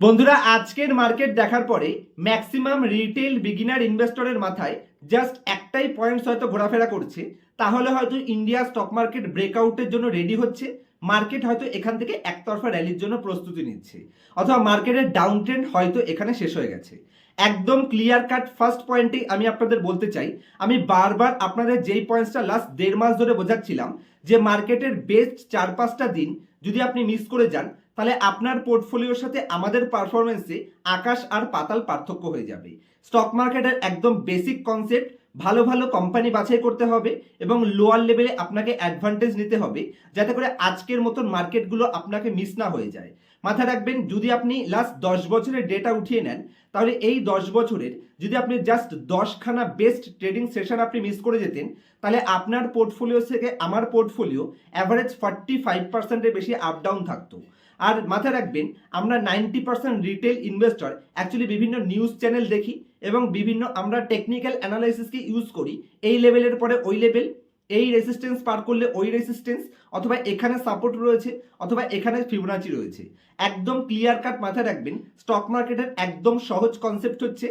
বন্ধুরা, আজকের মার্কেট দেখার পরে ম্যাক্সিমাম রিটেল বিগিনার ইনভেস্টরের মাথায় জাস্ট একটাই পয়েন্টস হয়তো ঘোরাফেরা করছে। তাহলে হয়তো ইন্ডিয়া স্টক মার্কেট ব্রেকআউটের জন্য রেডি হচ্ছে। মার্কেট হয়তো এখান থেকে একতরফা র্যালির জন্য প্রস্তুতি নিচ্ছে। অথবা মার্কেটের ডাউন ট্রেন্ড হয়তো এখানে শেষ হয়ে গেছে। একদম ক্লিয়ার কাট ফার্স্ট পয়েন্টেই আমি আপনাদের বলতে চাই। আমি বারবার আপনাদের যেই পয়েন্টসটা লাস্ট দেড় মাস ধরে বোঝাচ্ছিলাম, যে মার্কেটের বেস্ট চার পাঁচটা দিন যদি আপনি মিস করে যান তাহলে আপনার পোর্টফোলিওর সাথে আমাদের পারফরমেন্সে আকাশ আর পাতাল পার্থক্য হয়ে যাবে। স্টক মার্কেটের একদম বেসিক কনসেপ্ট ভালো ভালো কোম্পানি বাছাই করতে হবে এবং লোয়ার লেভেলে আপনাকে অ্যাডভান্টেজ নিতে হবে, যাতে করে আজকের মতন মার্কেটগুলো আপনাকে মিস না হয়ে যায়। মাথায় রাখবেন, যদি আপনি লাস্ট দশ বছরের ডেটা উঠিয়ে নেন, তাহলে এই দশ বছরের যদি আপনি জাস্ট দশখানা বেস্ট ট্রেডিং সেশন আপনি মিস করে যেতেন, তাহলে আপনার পোর্টফোলিও থেকে আমার পোর্টফোলিও অ্যাভারেজ ফর্টি ফাইভ পার্সেন্টের বেশি আপ ডাউন থাকতো। আর মাথায় রাখবেন, আমরা ninety percent retail investor actually বিভিন্ন নিউজ চ্যানেল দেখি এবং বিভিন্ন আমরা টেকনিক্যাল অ্যানালাইসিসকে ইউজ করি, এই লেভেলের পরে ওই লেভেল এই রেসিস্টেন্স পার করলে ওই রেসিস্টেন্স অথবা এখানে সাপোর্ট রয়েছে, অথবা এখানে ফিবোনাচি রয়েছে। একদম ক্লিয়ার কাট মাথায় রাখবেন স্টক মার্কেটের একদম সহজ কনসেপ্ট হচ্ছে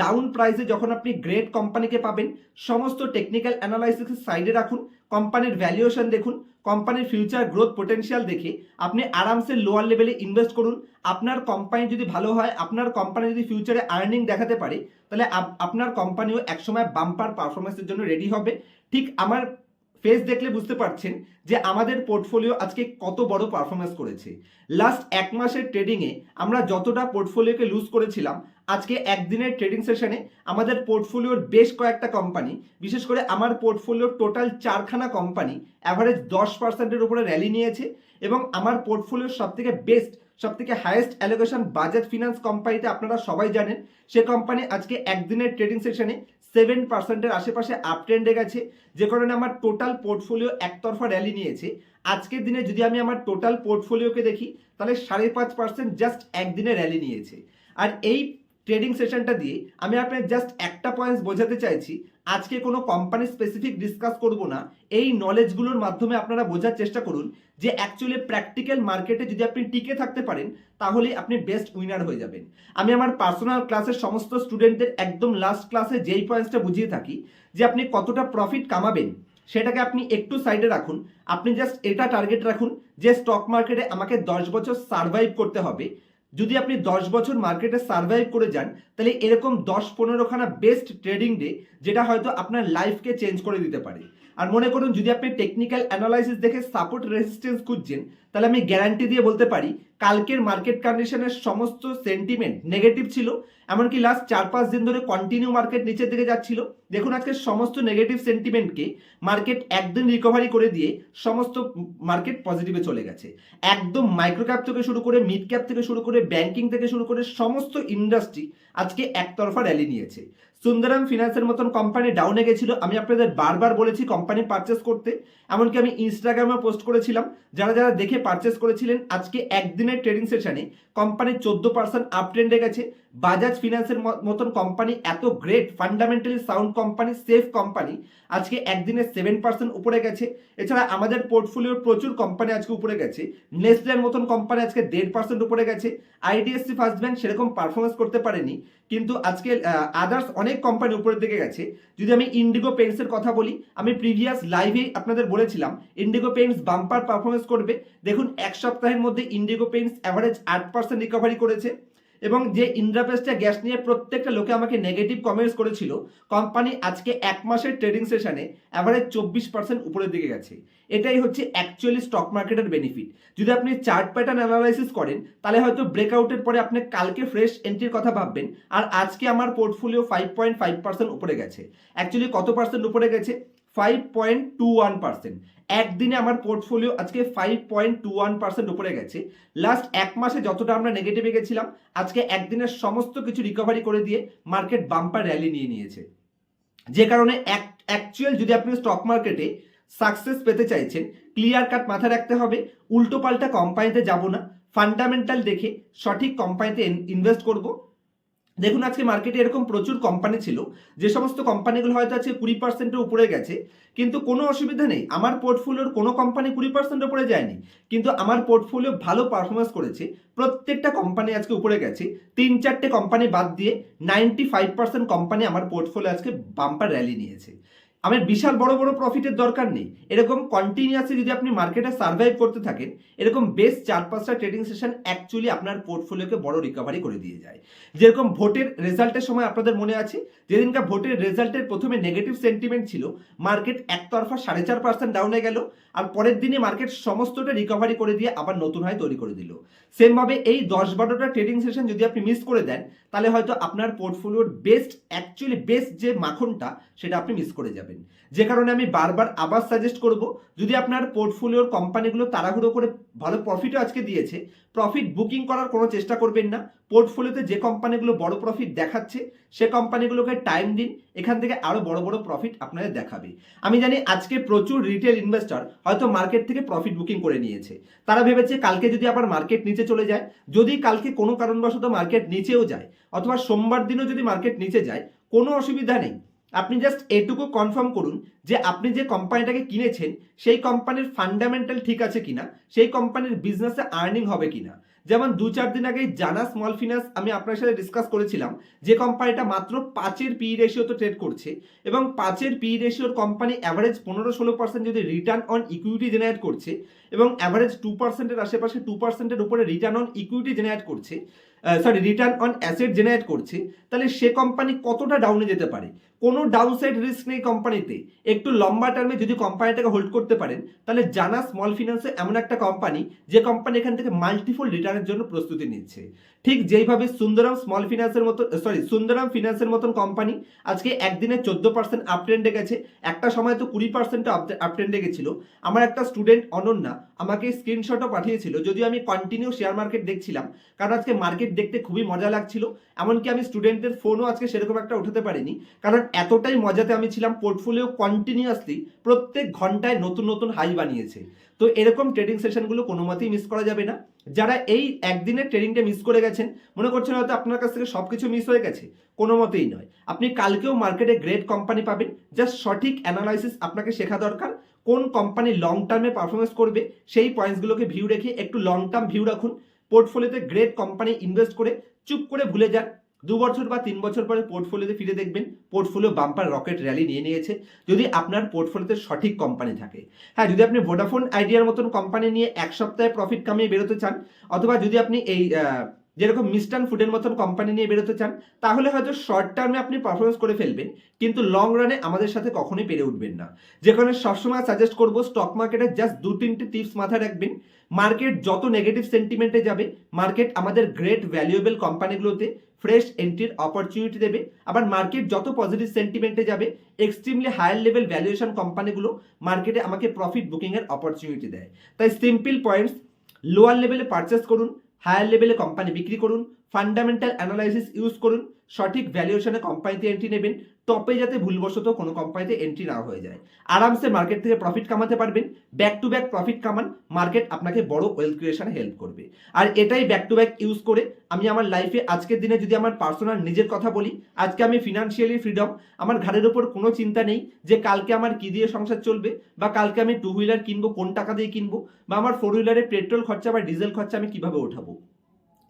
ডাউন প্রাইসে যখন আপনি গ্রেট কোম্পানিকে পাবেন, সমস্ত টেকনিক্যাল অ্যানালাইসিস সাইডে রাখুন কোম্পানির ভ্যালুয়েশন দেখুন, কোম্পানির ফিউচার গ্রোথ পোটেন্সিয়াল দেখে আপনি আরামসে লোয়ার লেভেলে ইনভেস্ট করুন। আপনার কোম্পানি যদি ভালো হয়, আপনার কোম্পানি যদি ফিউচারে আর্নিং দেখাতে পারে, তাহলে আপনার কোম্পানিও একসময় বাম্পার পারফরমেন্সের জন্য রেডি হবে। ঠিক আমার ফেস দেখলে বুঝতে পারছেন যে আমাদের পোর্টফোলিও আজকে কত বড় পারফরমেন্স করেছে। লাস্ট এক মাসের ট্রেডিংয়ে আমরা যতটা পোর্টফোলিওকে লুজ করেছিলাম, আজকে একদিনের ট্রেডিং সেশনে আমাদের পোর্টফোলিওর বেশ কয়েকটা কোম্পানি বিশেষ করে আমার পোর্টফোলিওর টোটাল চারখানা কোম্পানি অ্যাভারেজ দশ পার্সেন্টের উপরে র্যালি নিয়েছে এবং আমার পোর্টফোলিওর সব থেকে বেস্ট সব থেকে হাইয়েস্ট অ্যালোকেশন বাজাজ ফিনান্স কোম্পানিতে আপনারা সবাই জানেন, সে কোম্পানি আজকে একদিনের ট্রেডিং সেশনে সেভেন পার্সেন্টের আশেপাশে আপ ট্রেন্ডে গেছে। যে কারণে আমার টোটাল পোর্টফোলিও একতরফা র্যালি নিয়েছে। আজকের দিনে যদি আমি আমার টোটাল পোর্টফোলিওকে দেখি, তাহলে সাড়ে পাঁচ পার্সেন্ট জাস্ট একদিনে র্যালি নিয়েছে। আর এই ট্রেডিং সেশনটা দিয়ে আমি আপনার জাস্ট একটা পয়েন্টস বোঝাতে চাইছি আজকে কোনো কোম্পানি স্পেসিফিক ডিসকাস করব না। এই নলেজগুলোর মাধ্যমে আপনারা বোঝার চেষ্টা করুন যে অ্যাকচুয়ালি প্র্যাকটিক্যাল মার্কেটে যদি আপনি টিকে থাকতে পারেন, তাহলে আপনি বেস্ট উইনার হয়ে যাবেন। আমি আমার পার্সোনাল ক্লাসের সমস্ত স্টুডেন্টদের একদম লাস্ট ক্লাসে যেই পয়েন্টসটা বুঝিয়ে থাকি, যে আপনি কতটা প্রফিট কামাবেন, সেটাকে আপনি একটু সাইডে রাখুন। আপনি জাস্ট এটা টার্গেট রাখুন যে স্টক মার্কেটে আমাকে দশ বছর সার্ভাইভ করতে হবে। যদি আপনি দশ বছর মার্কেটে সার্ভাইভ করে যান, তাহলে এরকম দশ পনেরোখানা বেস্ট ট্রেডিং ডে যেটা হয়তো আপনার লাইফকে চেঞ্জ করে দিতে পারে। আর মনে করুন, যদি আপনি টেকনিক্যাল অ্যানালাইসিস দেখে সাপোর্ট রেজিস্ট্যান্স খুঁজছেন, তাহলে আমি গ্যারান্টি দিয়ে বলতে পারি কালকের মার্কেট কন্ডিশনের সমস্ত সেন্টিমেন্ট নেগেটিভ ছিল, এমনকি লাস্ট চার পাঁচ দিন ধরে কন্টিনিউ মার্কেট নিচের দিকে যাচ্ছিল। দেখুন, আজকে সমস্ত নেগেটিভ সেন্টিমেন্টকে মার্কেট একদিন রিকভারি করে দিয়ে সমস্ত মার্কেট পজিটিভে চলে গেছে। একদম মাইক্রো ক্যাপ থেকে শুরু করে মিড ক্যাপ থেকে শুরু করে ব্যাংকিং থেকে শুরু করে সমস্ত ইন্ডাস্ট্রি আজকে একতরফা র্যালি নিয়েছে। সুন্দরাম ফিনান্সের মতন কোম্পানি ডাউনে গেছিল। আমি আপনাদের বারবার বলেছি কোম্পানি পারচেস করতে। এমনকি আমি ইনস্টাগ্রামে পোস্ট করেছিলাম। যারা যারা দেখে পারচেস করেছিলেন, আজকে একদিনের ট্রেডিং সেশনে কোম্পানি চোদ্দ পার্সেন্ট আপ ট্রেন্ডে গেছে। বাজাজ ফিনান্সের মতন কোম্পানি এত great fundamentally sound company safe company আজকে একদিনে সেভেন পার্সেন্ট উপরে গেছে। এছাড়া আমাদের পোর্টফোলিওর প্রচুর কোম্পানি আজকে উপরে গেছে। নেসলের মতন কোম্পানি আজকে দেড় পার্সেন্ট উপরে গেছে। আইডিএসসি ফার্স্ট ব্যাংক সেরকম পারফরমেন্স করতে পারেনি। কিন্তু আজকে আদার্স অনেক কোম্পানি উপরের দিকে গেছে। যদি আমি ইন্ডিগো পেন্টসের কথা বলি, আমি প্রিভিয়াস লাইভে আপনাদের বলেছিলাম ইন্ডিগো পেন্টস বাম্পার পারফরমেন্স করবে। দেখুন, এক সপ্তাহের মধ্যে ইন্ডিগো পেন্টস অ্যাভারেজ আট পার্সেন্ট রিকভারি করেছে। এবং যে ইন্দ্রাপেস্টা গ্যাস নিয়ে প্রত্যেকটা লোকে আমাকে নেগেটিভ কমেন্টস করেছিল কোম্পানি আজকে এক মাসের ট্রেডিং সেশনে অ্যাভারেজ চব্বিশ পার্সেন্ট উপরের দিকে গেছে। এটাই হচ্ছে অ্যাকচুয়ালি স্টক মার্কেটের বেনিফিট যদি আপনি চার্ট প্যাটার্ন অ্যানালাইসিস করেন, তাহলে হয়তো ব্রেকআউটের পরে আপনি কালকে ফ্রেশ এন্ট্রির কথা ভাববেন, আর আজকে আমার portfolio five point five percent উপরে গেছে। অ্যাকচুয়ালি কত পার্সেন্ট উপরে গেছে? Five point two one percent একদিনে আমার পোর্টফোলিও আজকে five point two one percent উপরে গেছে। লাস্ট এক মাসে যতটা আমরা নেগেটিভে গেছিলাম, আজকে একদিনের সমস্ত কিছু রিকভারি করে দিয়ে মার্কেট বাম্পার র্যালি নিয়ে নিয়েছে। যে কারণে অ্যাকচুয়াল যদি আপনি স্টক মার্কেটে সাকসেস পেতে চাইছেন ক্লিয়ার কাট মাথায় রাখতে হবে। উল্টো পাল্টা কোম্পানিতে যাব না। ফান্ডামেন্টাল দেখে সঠিক কোম্পানিতে ইনভেস্ট করব। দেখুন, আজকে মার্কেটে এরকম প্রচুর কোম্পানি ছিল, যে সমস্ত কোম্পানিগুলো হয়তো আছে কুড়ি পার্সেন্টের উপরে গেছে, কিন্তু কোনো অসুবিধা নেই। আমার পোর্টফোলিওর কোনো কোম্পানি কুড়ি পার্সেন্ট উপরে যায়নি, কিন্তু আমার পোর্টফোলিও ভালো পারফরমেন্স করেছে। প্রত্যেকটা কোম্পানি আজকে উপরে গেছে। তিন চারটে কোম্পানি বাদ দিয়ে নাইনটি ফাইভ পার্সেন্ট কোম্পানি আমার পোর্টফোলিও আজকে বাম্পার র্যালি নিয়েছে। আমার বিশাল বড় বড় প্রফিটের দরকার নেই। এরকম কন্টিনিউয়াসলি যদি আপনি মার্কেটে সার্ভাইভ করতে থাকেন, এরকম বেশ চার পাঁচটা ট্রেডিং সেশন অ্যাকচুয়ালি আপনার পোর্টফোলিওকে বড় রিকভারি করে দিয়ে যায়। যেরকম ভোটের রেজাল্টের সময় আপনাদের মনে আছে, যেদিনকার ভোটের রেজাল্টের প্রথমে নেগেটিভ সেন্টিমেন্ট ছিল মার্কেট একতরফা সাড়ে চার পার্সেন্ট ডাউনে গেল, আর পরের দিনে মার্কেট সমস্তটা রিকভারি করে দিয়ে আবার নতুন হয় তৈরি করে দিল। সেমভাবে এই দশ বারোটা ট্রেডিং সেশন যদি আপনি মিস করে দেন, তাহলে হয়তো আপনার পোর্টফোলিওর বেস্ট অ্যাকচুয়ালি বেস্ট যে মাখনটা, সেটা আপনি মিস করে যাবেন। যে কারণে আমি বারবার আবার সাজেস্ট করব, যদি আপনার পোর্টফোলিওর কোম্পানিগুলো তাড়াহুড়ো করে ভালো প্রফিটও আজকে দিয়েছে প্রফিট বুকিং করার কোনো চেষ্টা করবেন না। পোর্টফোলিওতে যে কোম্পানিগুলো বড় প্রফিট দেখাচ্ছে, সে কোম্পানিগুলোকে টাইম দিন, এখান থেকে আরও বড় বড় প্রফিট আপনাদের দেখাবে। আমি জানি আজকে প্রচুর রিটেল ইনভেস্টর হয়তো মার্কেট থেকে প্রফিট বুকিং করে নিয়েছে। তারা ভেবেছে কালকে যদি আবার মার্কেট নিচে চলে যায়, যদি কালকে কোনো কারণবশত মার্কেট নিচেও যায়, অথবা সোমবার দিনও যদি মার্কেট নিচে যায়, কোনো অসুবিধা নেই। আপনি জাস্ট এটুকু কনফার্ম করুন যে আপনি যে কোম্পানিটাকে কিনেছেন, সেই কোম্পানির ফান্ডামেন্টাল ঠিক আছে কিনা, সেই কোম্পানির বিজনেসে আর্নিং হবে কিনা। যেমন দু চার দিন আগেই জানা স্মল ফিনান্স আমি আপনার সাথে ডিসকাস করেছিলাম, যে কোম্পানিটা মাত্র পাঁচের পি রেশিওতে ট্রেড করছে এবং পাঁচের পি রেশিওর কোম্পানি অ্যাভারেজ পনেরো ষোলো পার্সেন্ট যদি রিটার্ন অন ইকুইটি জেনারেট করছে এবং অ্যাভারেজ টু পার্সেন্টের আশেপাশে টু পার্সেন্টের উপরে রিটার্ন অন ইকুইটি জেনারেট করছে sorry return on asset generate করছে, তাহলে সে কোম্পানি কতটা ডাউনে যেতে পারে? কোনো ডাউনসাইড রিস্ক নেই কোম্পানিতে একটু লম্বা টার্মে যদি কোম্পানিটাকে হোল্ড করতে পারেন, তাহলে জানা স্মল ফিনান্সে এমন একটা কোম্পানি যে কোম্পানি এখান থেকে মাল্টিফুল রিটার্নের জন্য প্রস্তুতি নিচ্ছে। ঠিক যেইভাবে সুন্দরম স্মল ফিনান্সের মতো সরি সুন্দরম ফিনান্সের মতন কোম্পানি আজকে একদিনে চোদ্দ পার্সেন্ট আপ ট্রেন্ডে গেছে, একটা সময় তো কুড়ি পার্সেন্ট আপ ট্রেন্ডে গেছিল। আমার একটা স্টুডেন্ট অনন্যা আমাকে স্ক্রিনশটও পাঠিয়েছিল, যদিও আমি কন্টিনিউ শেয়ার মার্কেট দেখছিলাম, কারণ আজকে মার্কেট দেখতে খুবই মজা লাগছিল। এমনকি আমি স্টুডেন্টদের ফোনও আজকে সেরকম একটা উঠাতে পারিনি, কারণ এতটাই মজাতে আমি ছিলাম পোর্টফোলিও কন্টিনিউয়াসলি প্রত্যেক ঘন্টায় নতুন নতুন হাই বানিয়েছে। তো এরকম ট্রেডিং সেশনগুলো কোনো মতেই মিস করা যাবে না। যারা এই একদিনের ট্রেডিংটা মিস করে গেছেন, মনে করছেন হয়তো আপনার কাছ থেকে সব কিছু মিস হয়ে গেছে, কোনো মতেই নয়। আপনি কালকেও মার্কেটে গ্রেট কোম্পানি পাবেন জাস্ট সঠিক অ্যানালাইসিস আপনাকে শেখা দরকার, কোন কোম্পানি লং টার্মে পারফরমেন্স করবে, সেই পয়েন্টসগুলোকে ভিউ রেখে একটু লং টার্ম ভিউ রাখুন। পোর্টফোলিওতে গ্রেট কোম্পানি ইনভেস্ট করে, চুপ করে ভুলে যান। দু বছর বা তিন বছর পরে পোর্টফোলিওতে ফিরে দেখবেন পোর্টফোলিও বাম্পার রকেট র্যালি নিয়ে নিয়েছে। যদি আপনার পোর্টফোলিওতে সঠিক কোম্পানি থাকে। হ্যাঁ যদি আপনি ভোডাফোন আইডিয়ার মতন কোম্পানি নিয়ে এক সপ্তাহে প্রফিট কামিয়ে বেরোতে চান, অথবা যদি আপনি এই যেরকম মিস্টান ফুডের মতন কোম্পানি নিয়ে বেরোতে চান, তাহলে হয়তো শর্ট টার্মে আপনি পারফরমেন্স করে ফেলবেন, কিন্তু লং রানে আমাদের সাথে কখনোই পেরে উঠবেন না। যেখানে সবসময় সাজেস্ট করব স্টক মার্কেটে জাস্ট দু তিনটে টিপস মাথায় রাখবেন। মার্কেট যত নেগেটিভ সেন্টিমেন্টে যাবে মার্কেট আমাদের গ্রেট ভ্যালুয়েবল কোম্পানিগুলোতে ফ্রেশ এন্ট্রির অপরচুনিটি দেবে। আবার মার্কেট যত পজিটিভ সেন্টিমেন্টে যাবে এক্সট্রিমলি হায়ার লেভেল ভ্যালুয়েশন কোম্পানিগুলো মার্কেটে আমাকে প্রফিট বুকিংয়ের অপরচুনিটি দেয়। তাই সিম্পল পয়েন্টস লোয়ার লেভেলে পারচেস করুন হায়ার লেভেলে কোম্পানি বিক্রি করুন ফান্ডামেন্টাল অ্যানালাইসিস ইউজ করুন সঠিক ভ্যালুয়েশনে কোম্পানিতে এন্ট্রি নেবেন টপে যাতে ভুলবশত কোনো কোম্পানিতে এন্ট্রি না হয়ে যায়। আরামসে মার্কেট থেকে প্রফিট কামাতে পারবেন ব্যাক টু ব্যাক প্রফিট কামান মার্কেট আপনাকে বড় ওয়েলথ ক্রিয়েশনে হেল্প করবে। আর এটাই ব্যাক টু ব্যাক ইউজ করে আমি আমার লাইফে আজকের দিনে যদি আমার পার্সোনাল নিজের কথা বলি, আজকে আমি ফিনান্সিয়ালি ফ্রিডম আমার ঘাড়ের উপর কোনো চিন্তা নেই যে কালকে আমার কি দিয়ে সংসার চলবে বা কালকে আমি টু হুইলার কিনবো, কোন টাকা দিয়ে কিনবো বা আমার ফোর হুইলারে পেট্রোল খরচা বা ডিজেল খরচা আমি কীভাবে ওঠাবো।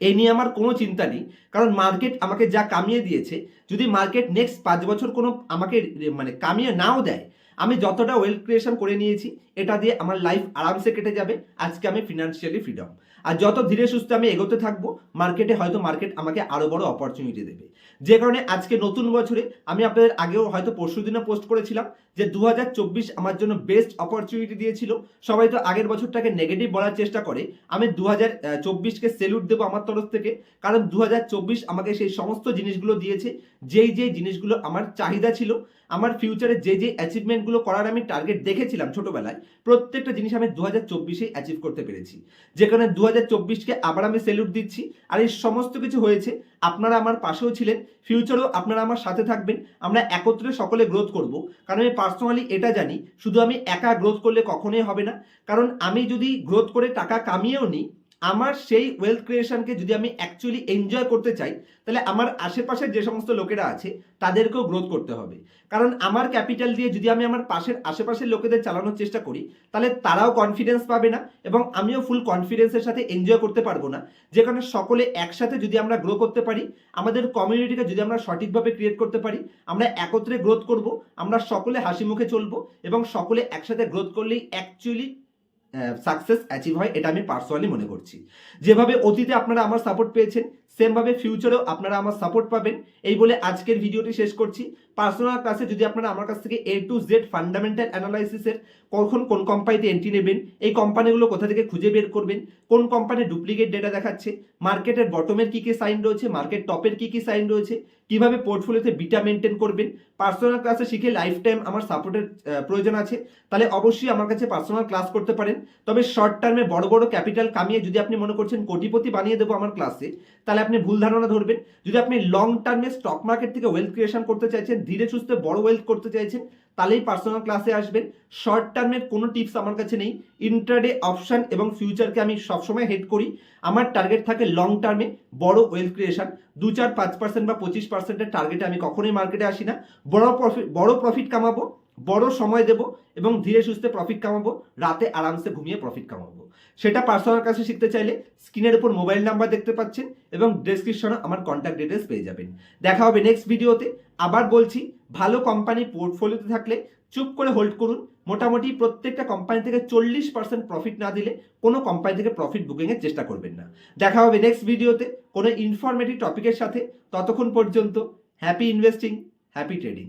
এই নিয়ে আমার কোনো চিন্তা নেই। কারণ মার্কেট আমাকে যা কামিয়ে দিয়েছে, যদি মার্কেট নেক্সট পাঁচ বছর কোনো আমাকে মানে কামিয়ে নাও দেয়, আমি যতটা ওয়েলথ ক্রিয়েশন করে নিয়েছি, এটা দিয়ে আমার লাইফ আরামসে কেটে যাবে। আজকে আমি ফিনান্সিয়ালি ফ্রিডম আর যত ধীরে সুস্থে আমি এগোতে থাকব মার্কেটে হয়তো মার্কেট আমাকে আরও বড় অপরচুনিটি দেবে। যে কারণে আজকে নতুন বছরে আমি আপনাদের আগেও হয়তো পরশু দিনও পোস্ট করেছিলাম যে দু হাজার চব্বিশ আমার জন্য বেস্ট অপরচুনিটি দিয়েছিল। সবাই তো আগের বছরটাকে নেগেটিভ বলার চেষ্টা করে। আমি দু হাজার চব্বিশকে সেলুট দেবো আমার তরফ থেকে। কারণ দু হাজার চব্বিশ আমাকে সেই সমস্ত জিনিসগুলো দিয়েছে। যেই যেই জিনিসগুলো আমার চাহিদা ছিল, আমার ফিউচারে যে যে অ্যাচিভমেন্টগুলো করার আমি টার্গেট দেখেছিলাম ছোটবেলায়, প্রত্যেকটা জিনিস আমি দু হাজার চব্বিশেই অ্যাচিভ করতে পেরেছি। যেখানে দু হাজার চব্বিশকে আবার আমি সেলুট দিচ্ছি। আর এই সমস্ত কিছু হয়েছে, আপনারা আমার পাশেও ছিলেন ফিউচারও আপনারা আমার সাথে থাকবেন। আমরা একত্রে সকলে গ্রোথ করব। কারণ আমি পার্সোনালি এটা জানি, শুধু আমি একা গ্রোথ করলে কখনোই হবে না। কারণ আমি যদি গ্রোথ করে টাকা কামিয়েও নিই আমার সেই ওয়েলথ ক্রিয়েশনকে যদি আমি অ্যাকচুয়ালি এনজয় করতে চাই, তাহলে আমার আশেপাশের যে সমস্ত লোকেরা আছে, তাদেরকেও গ্রোথ করতে হবে। কারণ আমার ক্যাপিটাল দিয়ে যদি আমি আমার পাশের, আশেপাশের লোকেদের চালানোর চেষ্টা করি, তাহলে তারাও কনফিডেন্স পাবে না এবং আমিও ফুল কনফিডেন্সের সাথে এনজয় করতে পারব না। যেখানে সকলে একসাথে যদি আমরা গ্রো করতে পারি, আমাদের কমিউনিটিকে যদি আমরা সঠিকভাবে ক্রিয়েট করতে পারি, আমরা একত্রে গ্রোথ করব, আমরা সকলে হাসি মুখে চলবো এবং সকলে একসাথে গ্রোথ করলেই অ্যাকচুয়ালি সাকসেস অ্যাচিভ হয়, এটা আমি পার্সোনালি মনে করছি। যেভাবে অতীতে আপনারা আমার সাপোর্ট পেয়েছেন সেমভাবে ফিউচারেও আপনারা আমার সাপোর্ট পাবেন। এই বলে আজকের ভিডিওটি শেষ করছি। পার্সোনাল ক্লাসে যদি আপনারা আমার কাছ থেকে এ টু জেড ফান্ডামেন্টাল অ্যানালাইসিসের কখন কোন কোম্পানিতে এন্ট্রি নেবেন, এই কোম্পানিগুলো কোথা থেকে খুঁজে বের করবেন, কোন কোম্পানি ডুপ্লিকেট ডেটা দেখাচ্ছে মার্কেটের বটমের কী কী সাইন রয়েছে মার্কেট টপের কী কী সাইন রয়েছে, কীভাবে পোর্টফোলিওতে বিটা মেনটেন করবেন পার্সোনাল ক্লাসে শিখে লাইফ টাইম আমার সাপোর্টের প্রয়োজন আছে, তাহলে অবশ্যই আমার কাছে পার্সোনাল ক্লাস করতে পারেন, তবে শর্ট টার্মে বড় বড় ক্যাপিটাল কামিয়ে যদি আপনি মনে করছেন কোটিপতি বানিয়ে দেবো আমার ক্লাসে তাহলে আপনি ভুল ধারণা ধরবেন, যদি আপনি লং টার্মে স্টক মার্কেট থেকে ওয়েলথ ক্রিয়েশন করতে চাইছেন, ধীরে সুস্থে বড় ওয়েলথ করতে চাইছেন তাহলেই পার্সোনাল ক্লাসে আসবেন। শর্ট টার্মের কোনো টিপস আমার কাছে নেই। ইন্টারডে অপশান এবং ফিউচারকে আমি সবসময় হেড করি। আমার টার্গেট থাকে লং টার্মে বড় ওয়েলথ ক্রিয়েশন দু চার পাঁচ পার্সেন্ট বা পঁচিশ পার্সেন্টের টার্গেটে আমি কখনোই মার্কেটে আসি না। বড় প্রফিট বড় প্রফিট কামাবো, বড় সময় দেব এবং ধীরে সুস্থে প্রফিট কামাবো, রাতে আরামসে ঘুমিয়ে প্রফিট কামাবো। সেটা পার্সোনাল কাছে শিখতে চাইলে স্ক্রিনের উপর মোবাইল নাম্বার দেখতে পাচ্ছেন এবং ডেসক্রিপশনে আমার কন্ট্যাক্ট ডিটেলস পেয়ে যাবেন। দেখা হবে নেক্সট ভিডিওতে আবার বলছি ভালো কোম্পানি পোর্টফোলিওতে থাকলে চুপ করে হোল্ড করুন। মোটামুটি প্রত্যেকটা কোম্পানি থেকে চল্লিশ পার্সেন্ট প্রফিট না দিলে কোনো কোম্পানি থেকে প্রফিট বুকিংয়ের চেষ্টা করবেন না। দেখা হবে নেক্সট ভিডিওতে কোনো ইনফরমেটিভ টপিকের সাথে। ততক্ষণ পর্যন্ত হ্যাপি ইনভেস্টিং হ্যাপি ট্রেডিং